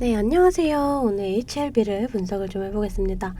네, 안녕하세요. 오늘 HLB를 분석을 좀 해보겠습니다.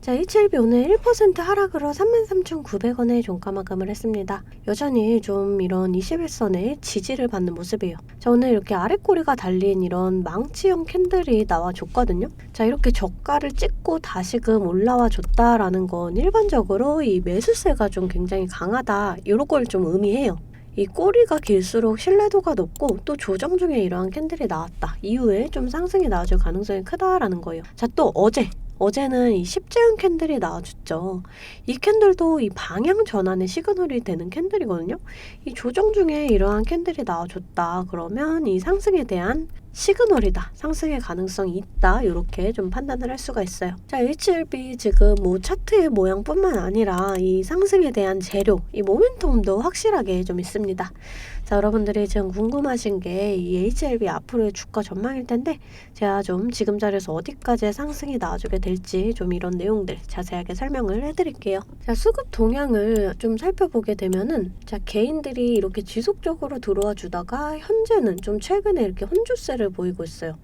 자, HLB 오늘 1% 하락으로 33,900원에 종가 마감을 했습니다. 여전히 좀 이런 21선에 지지를 받는 모습이에요. 자, 오늘 이렇게 아랫꼬리가 달린 이런 망치형 캔들이 나와줬거든요. 자, 이렇게 저가를 찍고 다시금 올라와 줬다라는 건 일반적으로 이 매수세가 좀 굉장히 강하다. 이런 걸 좀 의미해요. 이 꼬리가 길수록 신뢰도가 높고 또 조정 중에 이러한 캔들이 나왔다. 이후에 좀 상승이 나와줄 가능성이 크다라는 거예요. 자, 또 어제. 어제는 이 십자형 캔들이 나와줬죠. 이 캔들도 이 방향 전환의 시그널이 되는 캔들이거든요. 이 조정 중에 이러한 캔들이 나와줬다. 그러면 이 상승에 대한 시그널이다. 상승의 가능성이 있다. 이렇게 좀 판단을 할 수가 있어요. 자, HLB 지금 뭐 차트의 모양뿐만 아니라 이 상승에 대한 재료, 이 모멘텀도 확실하게 좀 있습니다. 자, 여러분들이 지금 궁금하신 게 이 HLB 앞으로의 주가 전망일 텐데 제가 좀 지금 자리에서 어디까지 상승이 나와주게 될지 좀 이런 내용들 자세하게 설명을 해드릴게요. 자, 수급 동향을 좀 살펴보게 되면은 자, 개인들이 이렇게 지속적으로 들어와 주다가 현재는 좀 최근에 이렇게 혼주세를 보이고 있어요.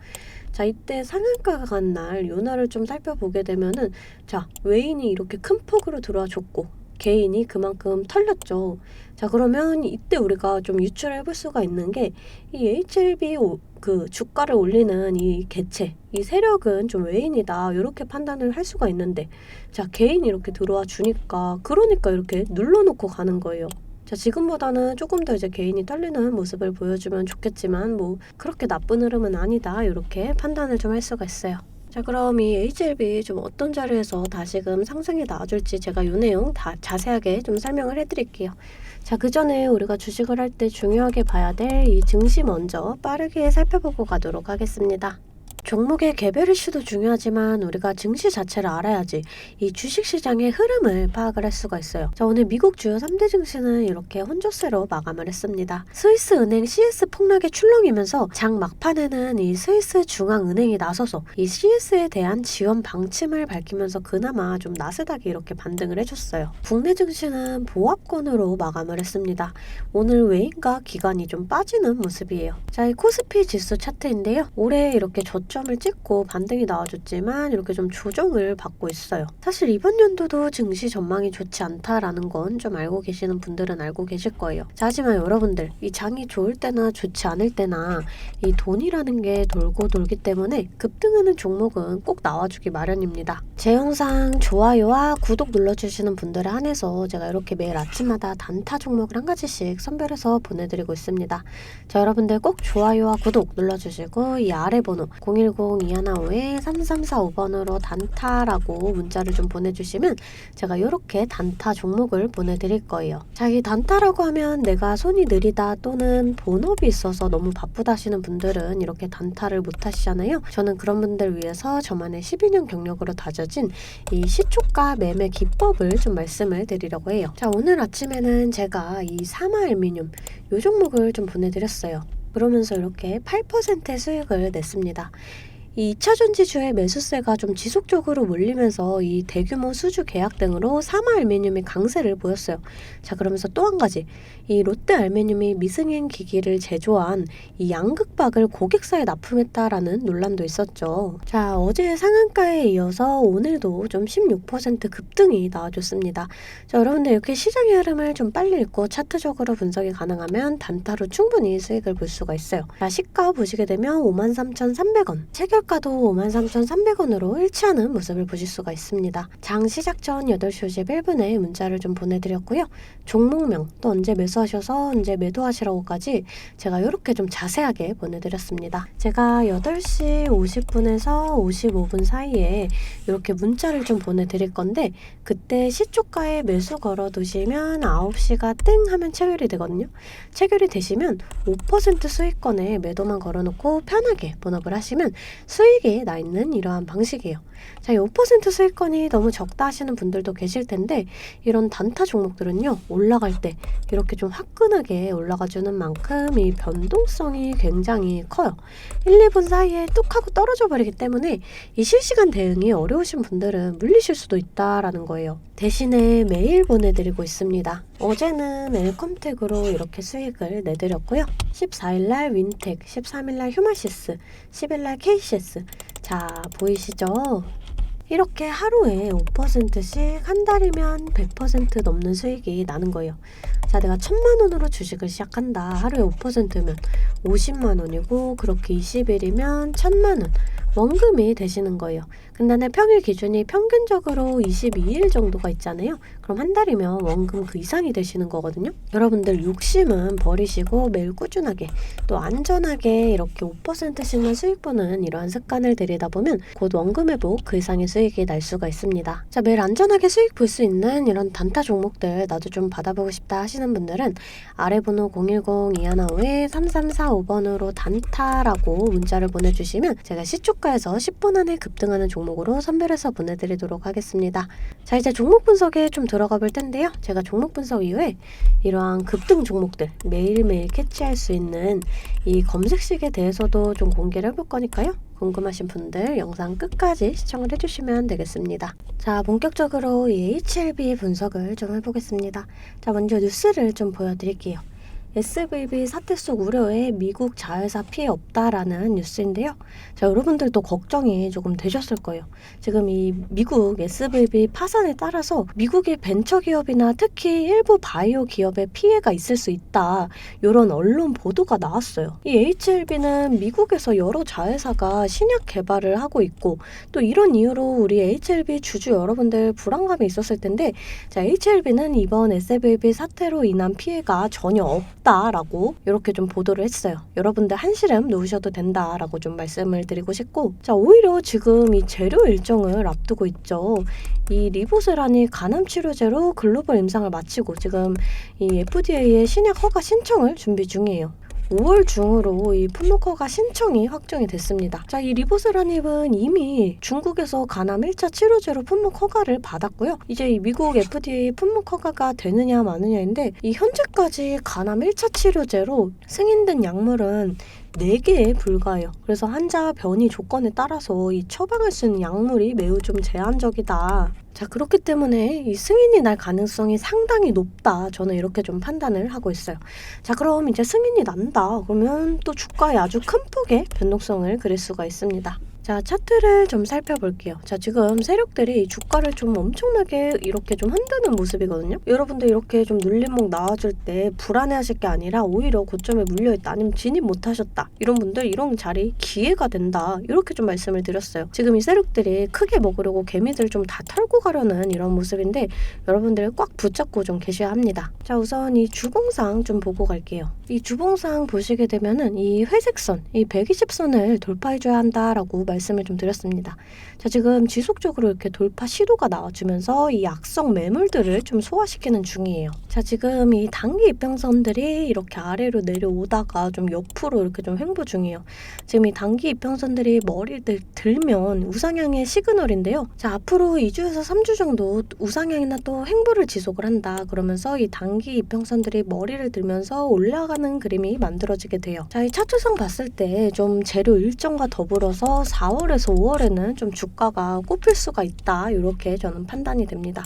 자, 이때 상한가가 간 날, 요 날을 좀 살펴보게 되면은, 자, 외인이 이렇게 큰 폭으로 들어와 줬고, 개인이 그만큼 털렸죠. 자, 그러면 이때 우리가 좀 유출해 볼 수가 있는 게, 이 HLB 오- 그 주가를 올리는 이 개체, 이 세력은 좀 외인이다. 이렇게 판단을 할 수가 있는데, 자, 개인이 이렇게 들어와 주니까, 그러니까 이렇게 눌러놓고 가는 거예요. 자, 지금보다는 조금 더 이제 개인이 떨리는 모습을 보여주면 좋겠지만, 뭐, 그렇게 나쁜 흐름은 아니다. 이렇게 판단을 좀 할 수가 있어요. 자, 그럼 이 HLB 좀 어떤 자리에서 다시금 상승이 나와줄지 제가 요 내용 다 자세하게 좀 설명을 해드릴게요. 자, 그 전에 우리가 주식을 할 때 중요하게 봐야 될 이 증시 먼저 빠르게 살펴보고 가도록 하겠습니다. 종목의 개별 이슈도 중요하지만 우리가 증시 자체를 알아야지 이 주식시장의 흐름을 파악을 할 수가 있어요. 자, 오늘 미국 주요 3대 증시는 이렇게 혼조세로 마감을 했습니다. 스위스 은행 CS 폭락에 출렁이면서 장 막판에는 이 스위스 중앙은행이 나서서 이 CS에 대한 지원 방침을 밝히면서 그나마 좀 나스닥이 이렇게 반등을 해줬어요. 국내 증시는 보합권으로 마감을 했습니다. 오늘 외인과 기관이 좀 빠지는 모습이에요. 자, 이 코스피 지수 차트인데요. 올해 이렇게 저 점을 찍고 반등이 나와줬지만 이렇게 좀 조정을 받고 있어요. 사실 이번 연도도 증시 전망이 좋지 않다라는 건 좀 알고 계시는 분들은 알고 계실 거예요. 자, 하지만 여러분들 이 장이 좋을 때나 좋지 않을 때나 이 돈이라는 게 돌고 돌기 때문에 급등하는 종목은 꼭 나와주기 마련입니다. 제 영상 좋아요와 구독 눌러주시는 분들에 한해서 제가 이렇게 매일 아침마다 단타 종목을 한 가지씩 선별해서 보내드리고 있습니다. 자, 여러분들 꼭 좋아요와 구독 눌러주시고 이 아래 번호 010-215-3345번으로 단타라고 문자를 좀 보내주시면 제가 이렇게 단타 종목을 보내드릴 거예요. 자, 이 단타라고 하면 내가 손이 느리다 또는 본업이 있어서 너무 바쁘다 하시는 분들은 이렇게 단타를 못 하시잖아요. 저는 그런 분들 위해서 저만의 12년 경력으로 다져진 이 시초가 매매 기법을 좀 말씀을 드리려고 해요. 자, 오늘 아침에는 제가 이 사마 알미늄 요 종목을 좀 보내드렸어요. 그러면서 이렇게 8%의 수익을 냈습니다. 이 2차 전지주의 매수세가 좀 지속적으로 몰리면서 이 대규모 수주 계약 등으로 사마 알미늄이 강세를 보였어요. 자, 그러면서 또 한 가지. 이 롯데 알미늄이 미승행 기기를 제조한 이 양극박을 고객사에 납품했다라는 논란도 있었죠. 자, 어제 상한가에 이어서 오늘도 좀 16% 급등이 나와줬습니다. 자, 여러분들 이렇게 시장의 흐름을 좀 빨리 읽고 차트적으로 분석이 가능하면 단타로 충분히 수익을 볼 수가 있어요. 자, 시가 보시게 되면 53,300원, 체결 가도 53,300원으로 일치하는 모습을 보실 수가 있습니다. 장 시작 전 8시 51분에 문자를 좀 보내드렸고요. 종목명 또 언제 매수하셔서 언제 매도하시라고까지 제가 이렇게 좀 자세하게 보내드렸습니다. 제가 8시 50분에서 55분 사이에 이렇게 문자를 좀 보내드릴 건데 그때 시초가에 매수 걸어두시면 9시가 땡 하면 체결이 되거든요. 체결이 되시면 5% 수익권에 매도만 걸어놓고 편하게 본업을 하시면 수익이 나 있는 이러한 방식이에요. 자, 이5% 수익권이 너무 적다 하시는 분들도 계실 텐데 이런 단타 종목들은요 올라갈 때 이렇게 좀 화끈하게 올라가 주는 만큼 이 변동성이 굉장히 커요. 1, 2분 사이에 뚝 하고 떨어져 버리기 때문에 이 실시간 대응이 어려우신 분들은 물리실 수도 있다라는 거예요. 대신에 매일 보내드리고 있습니다. 어제는 엘컴텍으로 이렇게 수익을 내드렸고요. 14일날 윈텍, 13일날 휴마시스, 10일날 HS. 자, 보이시죠? 이렇게 하루에 5%씩 한 달이면 100% 넘는 수익이 나는 거예요. 자, 내가 천만 원으로 주식을 시작한다. 하루에 5%면 50만 원이고 그렇게 20일이면 천만 원. 원금이 되시는 거예요. 근데 내 평일 기준이 평균적으로 22일 정도가 있잖아요. 그럼 한 달이면 원금 그 이상이 되시는 거거든요. 여러분들 욕심은 버리시고 매일 꾸준하게 또 안전하게 이렇게 5%씩만 수익 보는 이러한 습관을 들이다 보면 곧 원금 회복 그 이상의 수익이 날 수가 있습니다. 자, 매일 안전하게 수익 볼 수 있는 이런 단타 종목들 나도 좀 받아보고 싶다 하시는 분들은 아래 번호 010-215-3345번으로 단타라고 문자를 보내주시면 제가 시초 가에서 10분 안에 급등하는 종목으로 선별해서 보내드리도록 하겠습니다. 자, 이제 종목 분석에 좀 들어가 볼 텐데요. 제가 종목 분석 이후에 이러한 급등 종목들 매일매일 캐치할 수 있는 이 검색식에 대해서도 좀 공개를 해볼 거니까요. 궁금하신 분들 영상 끝까지 시청을 해주시면 되겠습니다. 자, 본격적으로 이 HLB 분석을 좀 해보겠습니다. 자, 먼저 뉴스를 좀 보여드릴게요. SVB 사태 속 우려에 미국 자회사 피해 없다라는 뉴스인데요. 자, 여러분들도 걱정이 조금 되셨을 거예요. 지금 이 미국 SVB 파산에 따라서 미국의 벤처 기업이나 특히 일부 바이오 기업에 피해가 있을 수 있다. 이런 언론 보도가 나왔어요. 이 HLB는 미국에서 여러 자회사가 신약 개발을 하고 있고 또 이런 이유로 우리 HLB 주주 여러분들 불안감이 있었을 텐데 자, HLB는 이번 SVB 사태로 인한 피해가 전혀 없다 라고 이렇게 좀 보도를 했어요. 여러분들 한시름 놓으셔도 된다라고 좀 말씀을 드리고 싶고 자, 오히려 지금 이 재료 일정을 앞두고 있죠. 이 리보세란이 간암 치료제로 글로벌 임상을 마치고 지금 이 FDA의 신약 허가 신청을 준비 중이에요. 5월 중으로 이 풋노커가 신청이 확정이 됐습니다. 자, 이 리보세라닙은 이미 중국에서 간암 1차 치료제로 풋노 허가를 받았고요. 이제 이 미국 FDA 풋노 허가가 되느냐 마느냐인데 이 현재까지 간암 1차 치료제로 승인된 약물은 4개에 불과해요. 그래서 환자 변이 조건에 따라서 이 처방할 수 있는 약물이 매우 좀 제한적이다. 자, 그렇기 때문에 이 승인이 날 가능성이 상당히 높다. 저는 이렇게 좀 판단을 하고 있어요. 자, 그럼 이제 승인이 난다. 그러면 또 주가에 아주 큰 폭의 변동성을 그릴 수가 있습니다. 자, 차트를 좀 살펴볼게요. 자, 지금 세력들이 주가를 좀 엄청나게 이렇게 좀 흔드는 모습이거든요. 여러분들 이렇게 좀 눌림목 나와줄 때 불안해하실 게 아니라 오히려 고점에 물려있다. 아니면 진입 못하셨다. 이런 분들 이런 자리 기회가 된다. 이렇게 좀 말씀을 드렸어요. 지금 이 세력들이 크게 먹으려고 개미들 좀 다 털고 가려는 이런 모습인데 여러분들 꽉 붙잡고 좀 계셔야 합니다. 자, 우선 이 주봉상 좀 보고 갈게요. 이 주봉상 보시게 되면은 이 회색선, 이 120선을 돌파해줘야 한다라고 말 씀을 좀 드렸습니다. 자, 지금 지속적으로 이렇게 돌파 시도가 나와주면서 이 악성 매물들을 좀 소화시키는 중이에요. 자, 지금 이 단기 이평선들이 이렇게 아래로 내려오다가 좀 옆으로 이렇게 좀 횡보 중이에요. 지금 이 단기 이평선들이 머리를 들면 우상향의 시그널인데요. 자, 앞으로 2주에서 3주 정도 우상향이나 또 횡보를 지속을 한다. 그러면서 이 단기 이평선들이 머리를 들면서 올라가는 그림이 만들어지게 돼요. 자, 이 차트상 봤을 때 좀 재료 일정과 더불어서 4 월에서 5월에는 좀 주가가 꼽힐 수가 있다. 이렇게 저는 판단이 됩니다.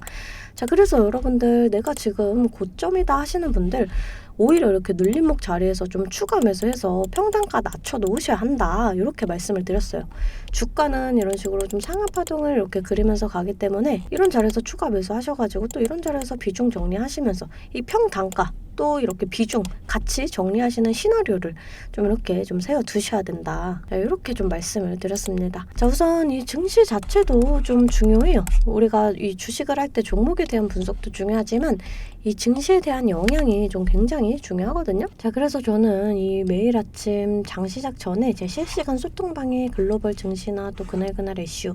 자, 그래서 여러분들 내가 지금 고점이다 하시는 분들 오히려 이렇게 눌림목 자리에서 좀 추가 매수해서 평단가 낮춰 놓으셔야 한다. 이렇게 말씀을 드렸어요. 주가는 이런 식으로 좀 상하 파동을 이렇게 그리면서 가기 때문에 이런 자리에서 추가 매수하셔가지고 또 이런 자리에서 비중 정리하시면서 이 평단가 또 이렇게 비중 같이 정리하시는 시나리오를 좀 이렇게 좀 세워 두셔야 된다. 자, 이렇게 좀 말씀을 드렸습니다. 자, 우선 이 증시 자체도 좀 중요해요. 우리가 이 주식을 할 때 종목에 대한 분석도 중요하지만 이 증시에 대한 영향이 좀 굉장히 중요하거든요. 자, 그래서 저는 이 매일 아침 장 시작 전에 제 실시간 소통방에 글로벌 증시나 또 그날그날 이슈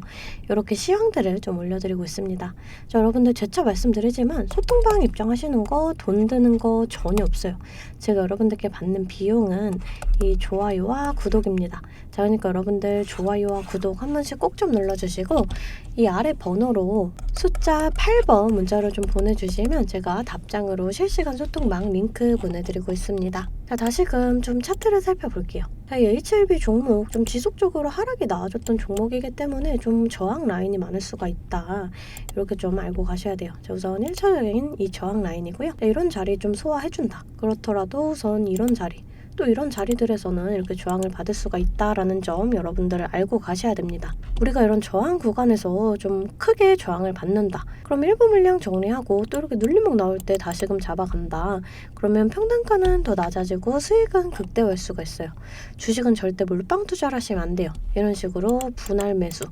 이렇게 시황들을 좀 올려드리고 있습니다. 자, 여러분들 재차 말씀드리지만 소통방 입장하시는 거 돈 드는 거 전혀 없어요. 제가 여러분들께 받는 비용은 이 좋아요와 구독입니다. 자, 그러니까 여러분들 좋아요와 구독 한 번씩 꼭 좀 눌러주시고 이 아래 번호로 숫자 8번 문자로 좀 보내주시면 제가 답장으로 실시간 소통방 링크 보내드리고 있습니다. 자, 다시금 좀 차트를 살펴볼게요. 자, 이 HLB 종목 좀 지속적으로 하락이 나와줬던 종목이기 때문에 좀 저항 라인이 많을 수가 있다. 이렇게 좀 알고 가셔야 돼요. 자, 우선 1차적인 이 저항 라인이고요. 자, 이런 자리 좀 소화해준다. 그렇더라도 우선 이런 자리 또 이런 자리들에서는 이렇게 저항을 받을 수가 있다라는 점 여러분들을 알고 가셔야 됩니다. 우리가 이런 저항 구간에서 좀 크게 저항을 받는다. 그럼 일부 물량 정리하고 또 이렇게 눌림목 나올 때 다시금 잡아간다. 그러면 평단가는 더 낮아지고 수익은 극대화할 수가 있어요. 주식은 절대 몰빵 투자를 하시면 안 돼요. 이런 식으로 분할 매수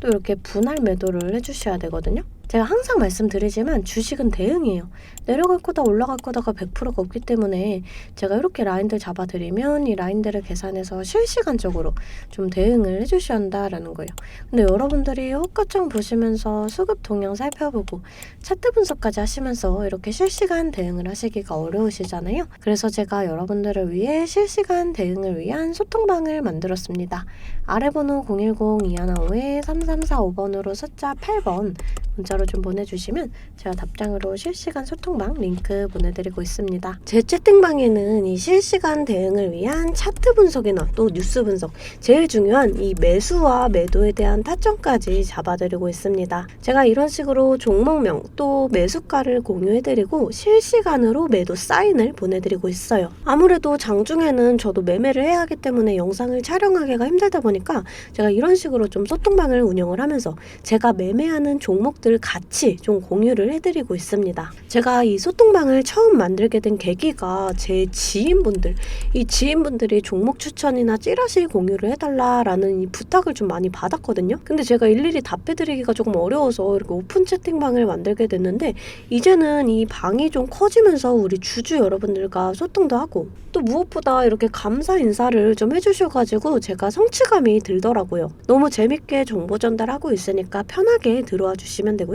또 이렇게 분할 매도를 해주셔야 되거든요. 제가 항상 말씀드리지만 주식은 대응이에요. 내려갈 거다 올라갈 거다가 100%가 없기 때문에 제가 이렇게 라인들 잡아드리면 이 라인들을 계산해서 실시간적으로 좀 대응을 해주셔야 한다라는 거예요. 근데 여러분들이 호가창 보시면서 수급 동향 살펴보고 차트 분석까지 하시면서 이렇게 실시간 대응을 하시기가 어려우시잖아요. 그래서 제가 여러분들을 위해 실시간 대응을 위한 소통방을 만들었습니다. 아래 번호 010-215-3345번으로 숫자 8번 문자로 좀 보내주시면 제가 답장으로 실시간 소통방 링크 보내드리고 있습니다. 제 채팅방에는 이 실시간 대응을 위한 차트 분석이나 또 뉴스 분석, 제일 중요한 이 매수와 매도에 대한 타점까지 잡아드리고 있습니다. 제가 이런 식으로 종목명 또 매수가를 공유해드리고 실시간으로 매도 사인을 보내드리고 있어요. 아무래도 장중에는 저도 매매를 해야 하기 때문에 영상을 촬영하기가 힘들다 보니까 제가 이런 식으로 좀 소통방을 운영을 하면서 제가 매매하는 종목들 같이 좀 공유를 해드리고 있습니다. 제가 이 소통방을 처음 만들게 된 계기가 제 지인분들, 이 지인분들이 종목 추천이나 찌라시 공유를 해달라라는 이 부탁을 좀 많이 받았거든요. 근데 제가 일일이 답해드리기가 조금 어려워서 이렇게 오픈 채팅방을 만들게 됐는데 이제는 이 방이 좀 커지면서 우리 주주 여러분들과 소통도 하고 또 무엇보다 이렇게 감사 인사를 좀 해주셔가지고 제가 성취감이 들더라고요. 너무 재밌게 정보 전달하고 있으니까 편하게 들어와 주시면 되